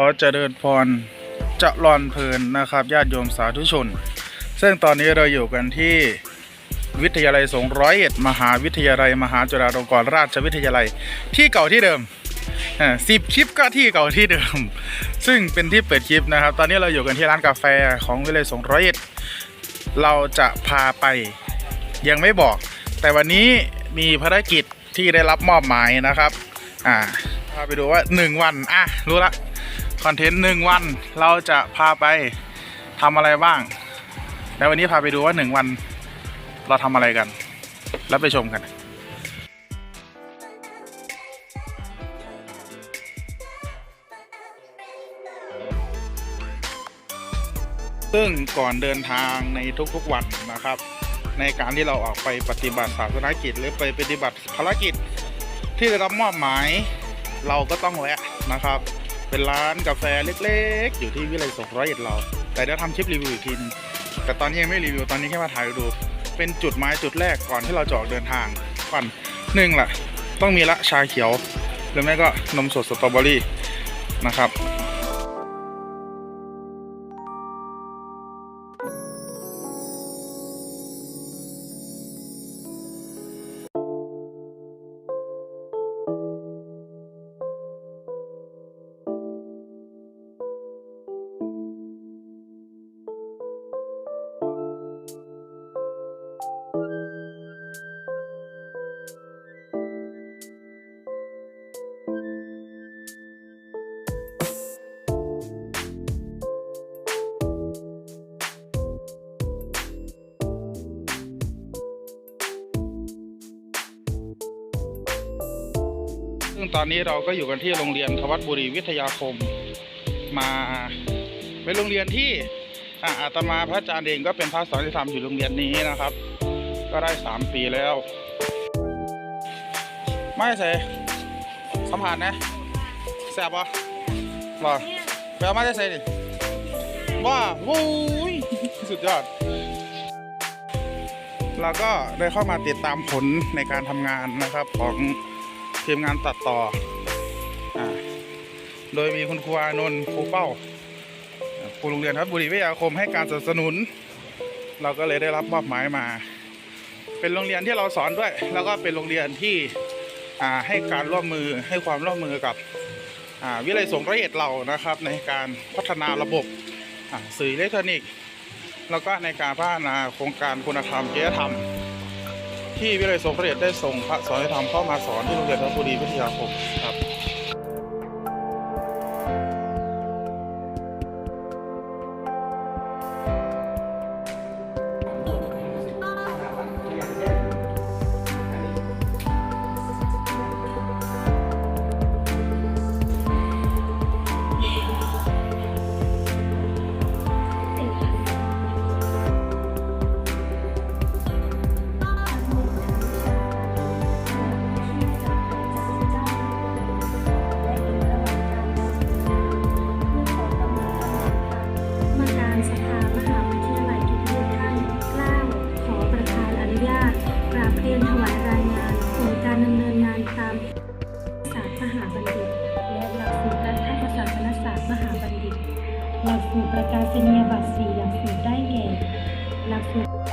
ขอเจริญพรจะรอนเพลินนะครับญาติโยมสาธุชน ซึ่งตอนนี้เราอยู่กันที่วิทยาลัยสงร้อยเอ็ดมหาวิทยาลัย มหาจุฬาลงกรณราชวิทยาลัยที่เก่าที่เดิมสิบคลิปก็ที่เก่าที่เดิม ซึ่งเป็นที่เปิดคลิปนะครับ ตอนนี้เราอยู่กันที่ร้านกาแฟของวิทยาลัยสงร้อยเอ็ดเราจะพาไปยังไม่บอก แต่วันนี้มีภารกิจที่ได้รับมอบหมายนะครับอ่าพาไปดูว่า 1 วันอะรู้ละ คอนเทนต์หนึ่งวันเราจะพาไปทำอะไรบ้าง แล้ววันนี้พาไปดูว่า1วันเราทำอะไรกัน แล้วไปชมกัน ซึ่งก่อนเดินทางในทุกๆวันนะครับ ในการที่เราออกไปปฏิบัติศาสนกิจ หรือไปปฏิบัติภารกิจที่ได้รับมอบหมาย เราก็ต้องแวะนะครับ เป็นร้านกาแฟเล็กๆ อยู่ที่วิเลยสงร้อยเอ็ดเรา แต่เดี๋ยวทำคลิปรีวิวอีกทีนึงแต่ตอนนี้ยังไม่รีวิวตอนนี้แค่มาถ่ายดู เป็นจุดหมายจุดแรกก่อนที่เราจะออกเดินทางก่อนหนึ่งล่ะ ต้องมีละชาเขียว หรือไม่ก็นมสดสตรอเบอรี่นะครับ ซึ่งตอนนี้เราก็อยู่กันที่โรงเรียนทวัดบุรีวิทยาคมมาเป็นโรงเรียนที่อาตมาพระอาจารย์เองก็เป็นพระสอนที่ทำอยู่โรงเรียนนี้นะครับ ก็ได้สามปีแล้ว ไม่ใช่สัมผัสนะแสบปะรอไปเอามาได้ใส่ดิว้าวู้ยสุดยอด เราก็ได้เข้ามาติดตามผลในการทำงานนะครับของ ทีมงานตัดต่ออโดยมีคุณครูอานนท์ครูเป้าครูโรงเรียนทัพบุรีวิทยาคมให้การสนับสนุน เราก็เลยได้รับมอบหมายมา เป็นโรงเรียนที่เราสอนด้วย แล้วก็เป็นโรงเรียนที่ให้การร่วมมือให้ความร่วมมือกับวิทยาลัยสงร้อยเอ็ดเรานะครับ ในการพัฒนาระบบสื่ออิเล็กทรอนิกส์ แล้วก็ในการพัฒนาโครงการคุณธรรมจริยธรรม ที่วิเลยสงฆ์พระเดได้ส่งพระสอนธรรมเข้ามาสอนที่โรงเรียนทบุรีวิทยาคม หลักสูตรประกาศนียบัตรสี่หลักสูตรได้แก่ หลักสูตร